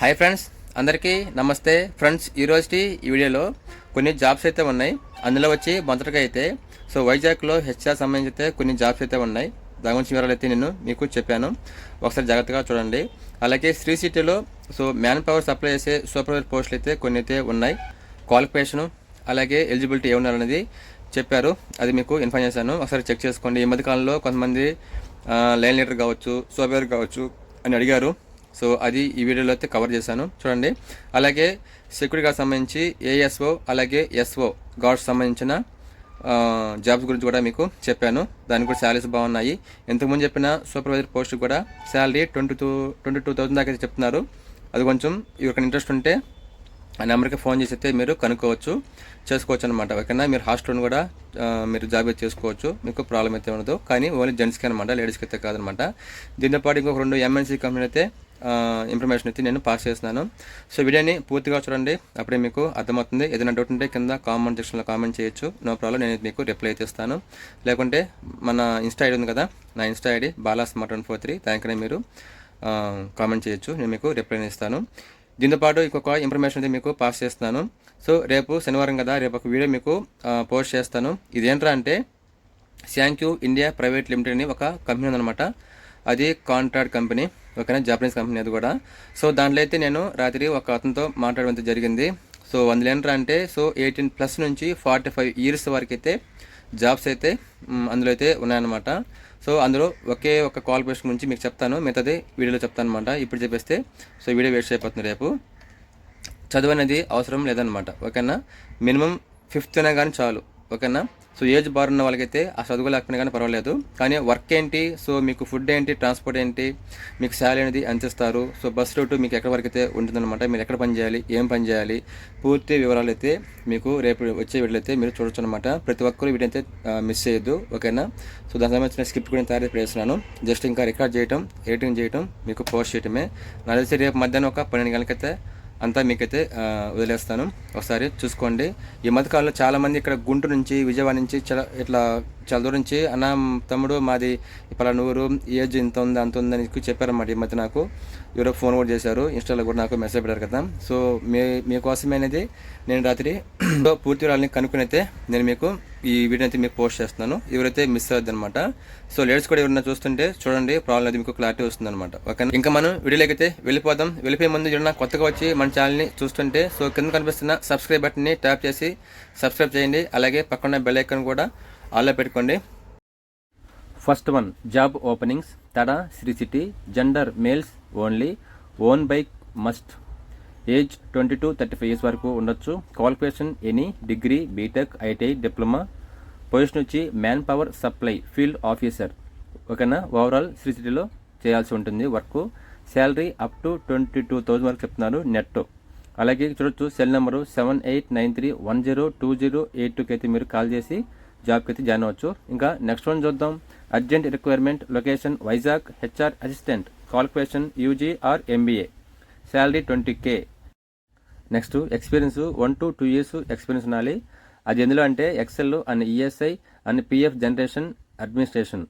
Hi friends అందరికీ నమస్తే. Friends ఈరోజుకి ఈ వీడియోలో కొన్ని జాబ్స్ అయితే ఉన్నాయి. అందులో వచ్చి మొదటగా అయితే సో వైజాగ్లో హెచ్ఆర్ సంబంధించి అయితే కొన్ని జాబ్స్ అయితే ఉన్నాయి. దాని గురించి వివరాలు అయితే నేను మీకు చెప్పాను. ఒకసారి జాగ్రత్తగా చూడండి. అలాగే శ్రీ సిటీలో సో మ్యాన్ పవర్ సప్లై చేసే సూపర్వైజర్ పోస్టులు అయితే కొన్ని అయితే ఉన్నాయి. క్వాలిఫికేషను అలాగే ఎలిజిబిలిటీ ఏమున్నారనేది అనేది చెప్పారు. అది మీకు ఇన్ఫార్మ్ చేశాను. ఒకసారి చెక్ చేసుకోండి. ఈ మధ్య కాలంలో కొంతమంది లైన్ లీడర్ కావచ్చు సూపర్వైజర్ కావచ్చు అని అడిగారు. సో అది ఈ వీడియోలో అయితే కవర్ చేశాను. చూడండి. అలాగే సెక్యూరిటీ గార్డ్ సంబంధించి ఏఎస్ఓ అలాగే ఎస్ఓ గార్డ్స్ సంబంధించిన జాబ్స్ గురించి కూడా మీకు చెప్పాను. దానికి కూడా శాలరీస్ బాగున్నాయి. ఇంతకుముందు చెప్పిన సూపర్వైజర్ పోస్ట్ కూడా salary twenty two twenty two thousand దాకా అయితే చెప్తున్నారు. అది కొంచెం ఎవరికైనా ఇంట్రెస్ట్ ఉంటే ఆ నెంబర్కి ఫోన్ చేసి అయితే మీరు కనుక్కోవచ్చు చేసుకోవచ్చు అనమాట ఓకేనా మీరు హాస్టల్ కూడా మీరు జాబ్ అయితే చేసుకోవచ్చు. మీకు ప్రాబ్లం అయితే ఉండదు. కానీ ఓన్లీ జెంట్స్కి అనమాట లేడీస్కి అయితే కాదనమాట దీంతో పాటు ఇంకొక రెండు ఎంఎన్సీ కంపెనీ అయితే ఇన్ఫర్మేషన్ అయితే నేను పాస్ చేస్తున్నాను. సో వీడియోని పూర్తిగా చూడండి. అప్పుడే మీకు అర్థమవుతుంది. ఏదైనా డౌట్ ఉంటే కింద కామెంట్ సెక్షన్లో కామెంట్ చేయొచ్చు. నో ప్రాబ్లం నేను మీకు రిప్లై చేస్తాను. లేకుంటే మన ఇన్స్టా ఐడి ఉంది కదా? నా insta ID Bala smart one four three. దానికనే మీరు కామెంట్ చేయొచ్చు. నేను మీకు రిప్లై ఇస్తాను. దీంతో పాటు ఇంకొక ఇన్ఫర్మేషన్ అయితే మీకు పాస్ చేస్తున్నాను. సో రేపు శనివారం కదా? రేపు ఒక వీడియో మీకు పోస్ట్ చేస్తాను. ఇదేంట్రా అంటే శాంక్యూ ఇండియా ప్రైవేట్ లిమిటెడ్ అని ఒక కంపెనీ ఉందన్నమాట. అది కాంట్రాక్ట్ కంపెనీ ఓకేనా? జాపనీస్ కంపెనీ అది కూడా. సో దాంట్లో అయితే నేను రాత్రి ఒక అతనితో మాట్లాడడం జరిగింది. సో అందులో ఏంట్రా అంటే సో ఎయిటీన్ ప్లస్ నుంచి ఫార్టీ ఫైవ్ ఇయర్స్ వరకు అయితే జాబ్స్ అయితే అందులో అయితే ఉన్నాయన్నమాట. సో అందులో ఒకే ఒక క్వాలిఫికేషన్ గురించి మీకు చెప్తాను. మిగతాది వీడియోలో చెప్తాను అనమాట ఇప్పుడు చెప్పేస్తే సో వీడియో వేస్ట్ అయిపోతుంది రేపు. చదువు అనేది అవసరం లేదనమాట ఓకేనా? మినిమం ఫిఫ్త్ అయినా కానీ చాలు. ఓకేనా? సో ఏజ్ బార్ ఉన్న వాళ్ళకైతే ఆ చదువు లేకపోయినా కానీ పర్వాలేదు. కానీ వర్క్ ఏంటి? సో మీకు ఫుడ్ ఏంటి? ట్రాన్స్పోర్ట్ ఏంటి? మీకు శాలరీ అనేది అందిస్తారు సో బస్ రూట్ మీకు ఎక్కడ వరకు అయితే ఉంటుందన్నమాట? మీరు ఎక్కడ పని చేయాలి? ఏం పని చేయాలి? పూర్తి వివరాలు అయితే మీకు రేపు వచ్చే వీడియో అయితే మీరు చూడొచ్చు అనమాట ప్రతి ఒక్కరు వీడైతే మిస్ చేయొద్దు. ఓకేనా? సో దానికి సంబంధించిన స్క్రిప్ట్ కూడా తయారు చేస్తున్నాను జస్ట్ ఇంకా రికార్డ్ చేయటం ఎడిటింగ్ చేయటం మీకు పోస్ట్ చేయటమే. నాకు తెలిసి రేపు మధ్యాహ్నం ఒక పన్నెండు గంటలకైతే అంతా మీకైతే వదిలేస్తాను. ఒకసారి చూసుకోండి. ఈ మధ్యకాలంలో చాలామంది ఇక్కడ గుంటూరు నుంచి విజయవాడ నుంచి చాలా ఇట్లా చాలా దూరం నుంచి అన్న తమ్ముడు మాది పలానా ఊరు ఏజ్ ఇంత ఉంది అంత ఉంది అని చెప్పారన్నమాట ఈ మధ్య నాకు. ఎవరో ఫోన్ కూడా చేశారు ఇన్స్టాలో కూడా నాకు మెసేజ్ పెట్టారు కదా. సో మీ మీకోసమే అనేది నేను రాత్రి పూర్తి వాళ్ళని కనుక్కుని అయితే నేను మీకు ఈ వీడియో అయితే మీకు పోస్ట్ చేస్తున్నాను. ఎవరైతే మిస్ అవుద్ది అనమాట సో లేడీస్ కూడా ఎవరైనా చూస్తుంటే చూడండి ప్రాబ్లం అది మీకు క్లారిటీ వస్తుంది అనమాట ఓకే ఇంకా మనం వీడియోలోకి అయితే వెళ్ళిపోదాం. వెళ్ళిపోయే ముందు ఎవరైనా కొత్తగా వచ్చి మన ఛానల్ని చూస్తుంటే సో కింద కనిపిస్తున్న సబ్స్క్రైబ్ బటన్ని ట్యాప్ చేసి సబ్స్క్రైబ్ చేయండి. అలాగే పక్కన బెల్ ఐకాన్ కూడా ఆల్లో పెట్టుకోండి. First one job openings. Tada Sri city. Gender males only. Own bike must. Age twenty to thirty five years వరకు ఉండొచ్చు. Qualification any. Degree BTech ITI diploma. Position వచ్చి man power supply field officer. ఓకేనా? Overall Sri సిటీలో చేయాల్సి ఉంటుంది work. Salary up to twenty two thousand వరకు చెప్తున్నారు net అలాగే చూడొచ్చు cell number seven eight nine three one zero two zero eight టూకి అయితే మీరు కాల్ చేసి జాబ్కి అయితే జాయిన్ అవ్వచ్చు. ఇంకా నెక్స్ట్ వన్ చూద్దాం. Urgent requirement location Vizag HR assistant. Qualification UG or MBA. Salary twenty K. Next experience one to two years experience ఉండాలి. అది ఎందులో అంటే Excel and ESI and PF generation administration.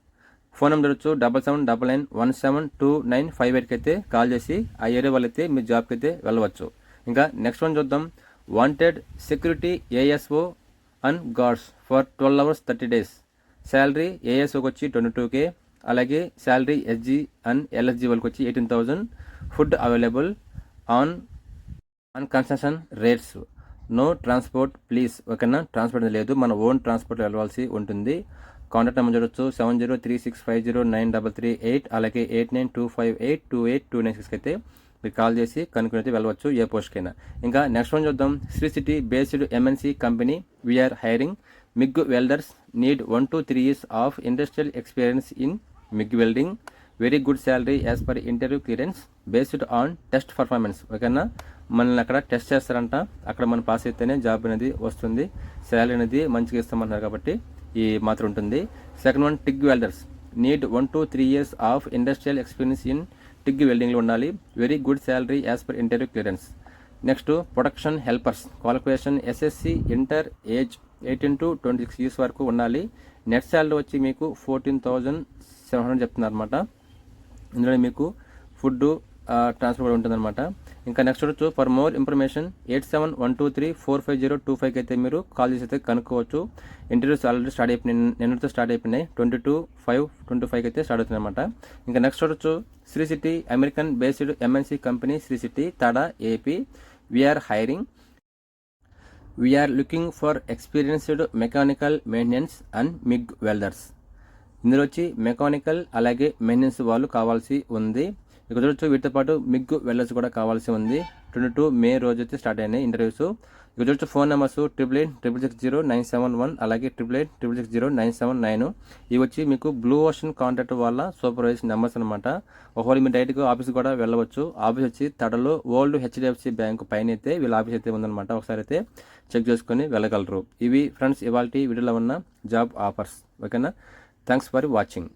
Phone number వచ్చు double seven double nine one seven two nine five ఎయిట్కి అయితే call చేసి ఆ area వాళ్ళైతే మీ జాబ్కి అయితే వెళ్ళవచ్చు. ఇంకా నెక్స్ట్ వన్ చూద్దాం. Wanted security ASO and guards for twelve hours thirty days salary ఏఎస్ఓకి వచ్చి ట్వంటీ టూ కే అలాగే శాలరీ ఎస్జీ అండ్ ఎల్ఎస్జీ వాళ్ళకి వచ్చి eighteen thousand food available on on construction rates no transport please ఓకేనా ట్రాన్స్పోర్ట్ లేదు. మన own transport వెళ్ళవలసి ఉంటుంది. Contact number చూడొచ్చు. Seven zero three six five zero nine double three eight అలాగే eight nine two five eight two eight two nine సిక్స్కి అయితే మీరు కాల్ చేసి కనుక్కుని వెళ్ళవచ్చు ఏ పోస్ట్కైనా. ఇంకా నెక్స్ట్ వన్ చూద్దాం. Sri city based MNC company we're hiring MIG welders need one to three years of industrial experience in MIG welding very good salary as per interview clearance based on test performance ఓకేనా? మనల్ని అక్కడ test చేస్తారంట. అక్కడ మనం pass అయితేనే job అనేది వస్తుంది. Salary అనేది మంచిగా ఇస్తామన్నారు కాబట్టి ఈ మాత్రం ఉంటుంది. Second one TIG welders need one to three years of industrial experience in TIG వెల్డింగ్లో ఉండాలి. Very good salary as per interview clearance. Next production helpers. Qualification SSC inter age eighteen to twenty six years వరకు ఉండాలి. Net salary వచ్చి మీకు fourteen thousand seven hundred చెప్తున్నారు అనమాట ఇందులో మీకు food కూడా ఉంటుందన్నమాట. ఇంకా నెక్స్ట్ చూడొచ్చు. For more information eight seven one two three four five zero two ఫైవ్కి అయితే మీరు కాల్ చేసి అయితే కనుక్కోవచ్చు. ఇంటర్వ్యూస్ ఆల్రెడీ స్టార్ట్ అయిపోయినాయి. నిన్నటితో స్టార్ట్ అయిపోయినాయి. ట్వంటీ టూ ఫైవ్ ట్వంటీ ఫైవ్కి అయితే స్టార్ట్ అవుతుంది అనమాట ఇంకా నెక్స్ట్ చూడొచ్చు. Sri city American based MNC company Sri city Tada AP we're hiring we're looking for experienced mechanical maintenance and MIG welders ఇందులో వచ్చి మెకానికల్ అలాగే మెయింటెనెన్స్ వాళ్ళు కావాల్సి ఉంది. ఇక చూడొచ్చు వీటితో పాటు మిగ్గు వెల్లర్స్ కూడా కావాల్సి ఉంది. ట్వంటీ టూ మే రోజు అయితే స్టార్ట్ అయినాయి ఇంటర్వ్యూస్. ఇక చూడొచ్చు phone numbers triple eight triple six zero nine seven one అలాగే triple eight triple six zero nine seven nine ఇవి వచ్చి మీకు బ్లూ ఓషన్ కాంటాక్ట్ వాళ్ళ సూపర్వైజ్ నెంబర్స్ అనమాట ఒకవేళ మీరు డైరెక్ట్గా ఆఫీస్ కూడా వెళ్ళవచ్చు. ఆఫీస్ వచ్చి తడలో ఓల్డ్ హెచ్డిఎఫ్సి బ్యాంక్ పైన అయితే వీళ్ళ ఆఫీస్ అయితే ఉందన్నమాట. ఒకసారి అయితే చెక్ చేసుకొని వెళ్ళగలరు. ఇవి ఫ్రెండ్స్ ఇవాళ వీడియోలో ఉన్న జాబ్ ఆఫర్స్ ఓకేనా? Thanks for watching